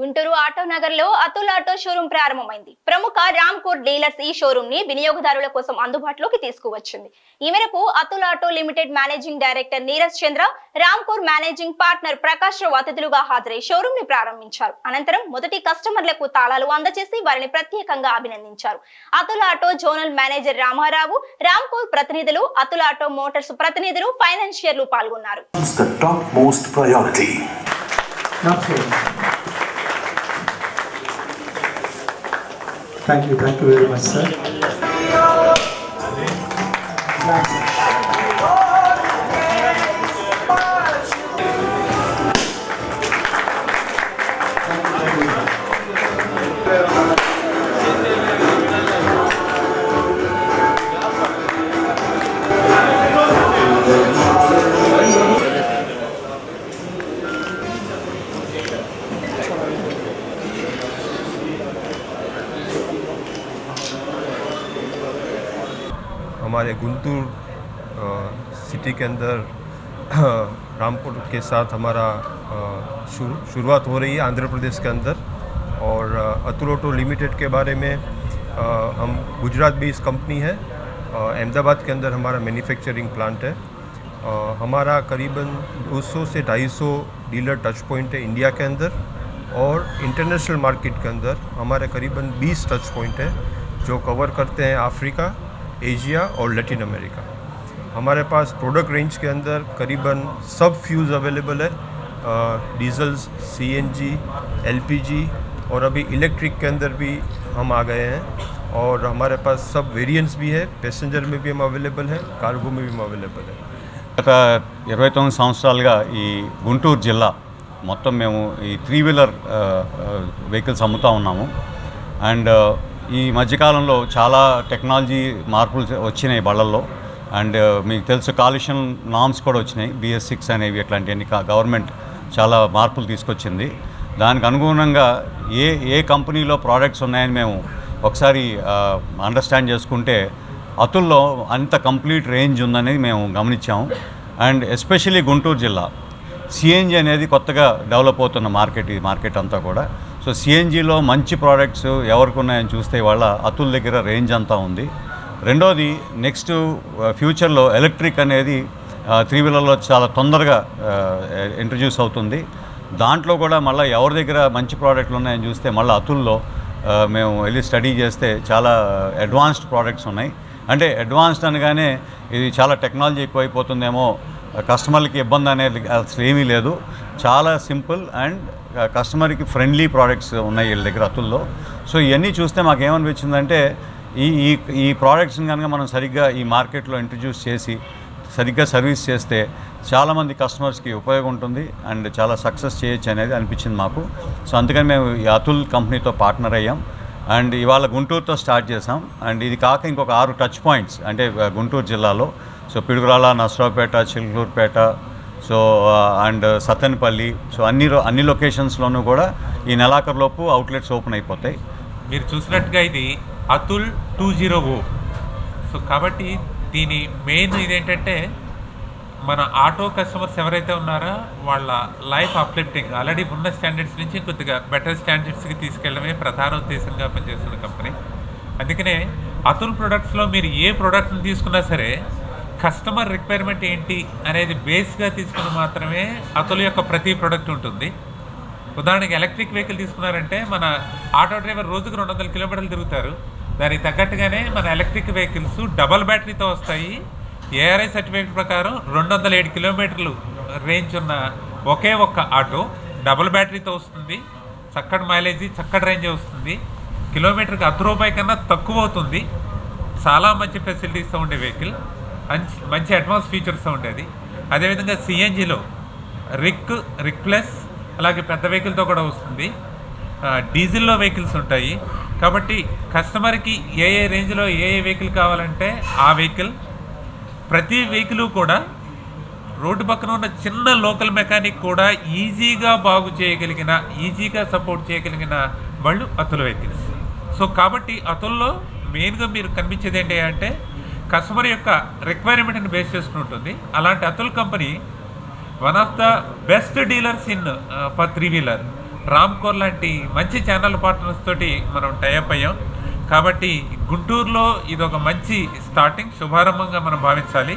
Guntur auto నగర్లో Atul auto showroom ప్రారంభమైంది. ప్రముఖ రామ్కోట్ డీలర్స్ ఈ షోరూం ని వినియోగదారుల కోసం అందుబాటులోకి తీసుకువచ్చింది. ఈ మేరకు Atul auto limited managing director Neeraj Chandra Ramcor managing partner Prakash Rao అతిథులుగా హాజరై షోరూం ని ప్రారంభించారు. అనంతరం మొదటి కస్టమర్లకు తాళాలు అందజేసి వారిని ప్రత్యేకంగా అభినందించారు. Atul auto zonal manager Ramarao Ramcor ప్రతినిధులు అతుల్ ఆటో మోటార్స్ ప్రతినిధులు ఫైనాన్షియర్లు పాల్గొన్నారు. Thank you, thank you very much, sir. हमारे गुंतूर सिटी के अंदर रामपुर के साथ हमारा शुरू शुरुआत हो रही है आंध्र प्रदेश के अंदर और अ, अतुल ऑटो लिमिटेड के बारे में हम गुजरात बेस्ड कंपनी है अहमदाबाद के अंदर हमारा मैन्युफैक्चरिंग प्लांट है हमारा करीबन 200 से 250 डीलर टच पॉइंट है इंडिया के अंदर और इंटरनेशनल मार्केट के अंदर हमारे करीबन 20 टच पॉइंट है जो कवर करते हैं अफ्रीका एशिया और लैटिन अमेरिका हमारे पास प्रोडक्ट रेंज के अंदर करीबन सब फ्यूज़ अवेलेबल है अ, डीजल्स सीएनजी एलपीजी और अभी इलेक्ट्रिक के अंदर भी हम आ गए हैं और हमारे पास सब वेरिएंट्स भी है पैसेंजर में भी हम अवेलेबल है कार्गो में भी हम अवेलेबल है గత ఇరవై తొమ్మిది సంవత్సరాలుగా ఈ గుంటూరు జిల్లా మొత్తం మేము ఈ త్రీ వీలర్ వెహికల్స్ అమ్ముతూ ఉన్నాము అండ్ ఈ మధ్యకాలంలో చాలా టెక్నాలజీ మార్పులు వచ్చినాయి బళ్ళల్లో. అండ్ uh, మీకు తెలుసు కాలుష్యం నామ్స్ కూడా వచ్చినాయి. బిఎస్ సిక్స్ అనేవి అట్లాంటివన్నీ గవర్నమెంట్ చాలా మార్పులు తీసుకొచ్చింది. దానికి అనుగుణంగా ఏ ఏ కంపెనీలో ప్రోడక్ట్స్ ఉన్నాయని మేము ఒకసారి uh, అండర్స్టాండ్ చేసుకుంటే అతుల్లో అంత కంప్లీట్ రేంజ్ ఉందనేది మేము గమనించాము. అండ్ ఎస్పెషలీ గుంటూరు జిల్లా. సిఎన్జి అనేది కొత్తగా డెవలప్ అవుతున్న మార్కెట్ ఈ మార్కెట్ అంతా కూడా. సో సిఎన్జిలో మంచి ప్రోడక్ట్స్ ఎవరికి ఉన్నాయని చూస్తే వాళ్ళ అతుల్ దగ్గర రేంజ్ అంతా ఉంది. రెండోది నెక్స్ట్ ఫ్యూచర్లో ఎలక్ట్రిక్ అనేది త్రీ వీలర్లో చాలా తొందరగా ఇంట్రడ్యూస్ అవుతుంది. దాంట్లో కూడా మళ్ళీ ఎవరి దగ్గర మంచి ప్రోడక్ట్లు ఉన్నాయని చూస్తే మళ్ళీ అతుల్లో మేము వెళ్ళి స్టడీ చేస్తే చాలా అడ్వాన్స్డ్ ప్రోడక్ట్స్ ఉన్నాయి. అంటే అడ్వాన్స్డ్ అనగానే ఇది చాలా టెక్నాలజీ ఎక్కువైపోతుందేమో కస్టమర్లకి ఇబ్బంది అనేది అసలు ఏమీ లేదు. చాలా సింపుల్ అండ్ కస్టమర్కి ఫ్రెండ్లీ ప్రోడక్ట్స్ ఉన్నాయి వీళ్ళ దగ్గర అతుల్లో. సో ఇవన్నీ చూస్తే మాకు ఏమనిపించిందంటే ఈ ఈ ఈ ప్రోడక్ట్స్ని కనుక మనం సరిగ్గా ఈ మార్కెట్లో ఇంట్రడ్యూస్ చేసి సరిగ్గా సర్వీస్ చేస్తే చాలామంది కస్టమర్స్కి ఉపయోగం ఉంటుంది అండ్ చాలా సక్సెస్ చేయొచ్చు అనేది అనిపించింది మాకు. సో అందుకని మేము ఈ అతుల్ కంపెనీతో పార్ట్నర్ అయ్యాం. అండ్ ఇవాళ గుంటూరుతో స్టార్ట్ చేసాం అండ్ ఇది కాక ఇంకొక ఆరు టచ్ పాయింట్స్ అంటే గుంటూరు జిల్లాలో. So Piduguralla Narasaraopet Chilakaluripet so and Sattenapalli so అన్ని అన్ని లొకేషన్స్లోనూ కూడా ఈ నెలాఖరులోపు అవుట్లెట్స్ ఓపెన్ అయిపోతాయి. మీరు చూసినట్టుగా ఇది Atul two zero O. So కాబట్టి దీని మెయిన్ ఇదేంటంటే మన ఆటో కస్టమర్స్ ఎవరైతే ఉన్నారో వాళ్ళ లైఫ్ అప్లిఫ్టింగ్. ఆల్రెడీ ఉన్న స్టాండర్డ్స్ నుంచి కొద్దిగా బెటర్ స్టాండర్డ్స్కి తీసుకెళ్ళడమే ప్రధాన ఉద్దేశంగా పనిచేస్తున్న కంపెనీ. అందుకనే అతుల్ ప్రొడక్ట్స్లో మీరు ఏ ప్రోడక్ట్ని తీసుకున్నా సరే కస్టమర్ రిక్వైర్మెంట్ ఏంటి అనేది బేస్గా తీసుకుని మాత్రమే అతని యొక్క ప్రతి ప్రోడక్ట్ ఉంటుంది. ఉదాహరణకి ఎలక్ట్రిక్ వెహికల్ తీసుకున్నారంటే మన ఆటో డ్రైవర్ రోజుకు రెండు వందల కిలోమీటర్లు తిరుగుతారు. దానికి తగ్గట్టుగానే మన ఎలక్ట్రిక్ వెహికల్స్ డబల్ బ్యాటరీతో వస్తాయి. ఏఆర్ఐ సర్టిఫికేట్ ప్రకారం రెండు వందల ఏడు కిలోమీటర్లు రేంజ్ ఉన్న ఒకే ఒక్క ఆటో డబుల్ బ్యాటరీతో వస్తుంది. చక్కటి మైలేజీ చక్కటి రేంజ్ వస్తుంది. కిలోమీటర్కి అర్ధ రూపాయి కన్నా తక్కువ అవుతుంది. చాలా మంచి ఫెసిలిటీస్తో ఉండే వెహికల్. మంచి మంచి అడ్వాన్స్ ఫీచర్స్తో ఉండేది. అదేవిధంగా సిఎన్జిలో రిక్ రిక్ ప్లస్ అలాగే పెద్ద వెహికల్తో కూడా వస్తుంది. డీజిల్లో వెహికల్స్ ఉంటాయి. కాబట్టి కస్టమర్కి ఏ ఏ రేంజ్లో ఏ ఏ వెహికల్ కావాలంటే ఆ వెహికల్ ప్రతి వెహికల్ కూడా రోడ్డు పక్కన ఉన్న చిన్న లోకల్ మెకానిక్ కూడా ఈజీగా బాగు చేయగలిగిన ఈజీగా సపోర్ట్ చేయగలిగిన వాళ్ళు అతుల వెహికల్స్ సో కాబట్టి అతుల్లో మెయిన్గా మీరు కనిపించేది ఏంటి అంటే కస్టమర్ యొక్క రిక్వైర్మెంట్ని బేస్ చేసుకుని ఉంటుంది. అలాంటి Atul company one of the best dealers in for three wheeler Ramcor లాంటి మంచి ఛానల్ పార్ట్నర్స్ తోటి మనం టైఅప్ అయ్యాం. కాబట్టి గుంటూరులో ఇది ఒక మంచి స్టార్టింగ్ శుభారంభంగా మనం భావించాలి.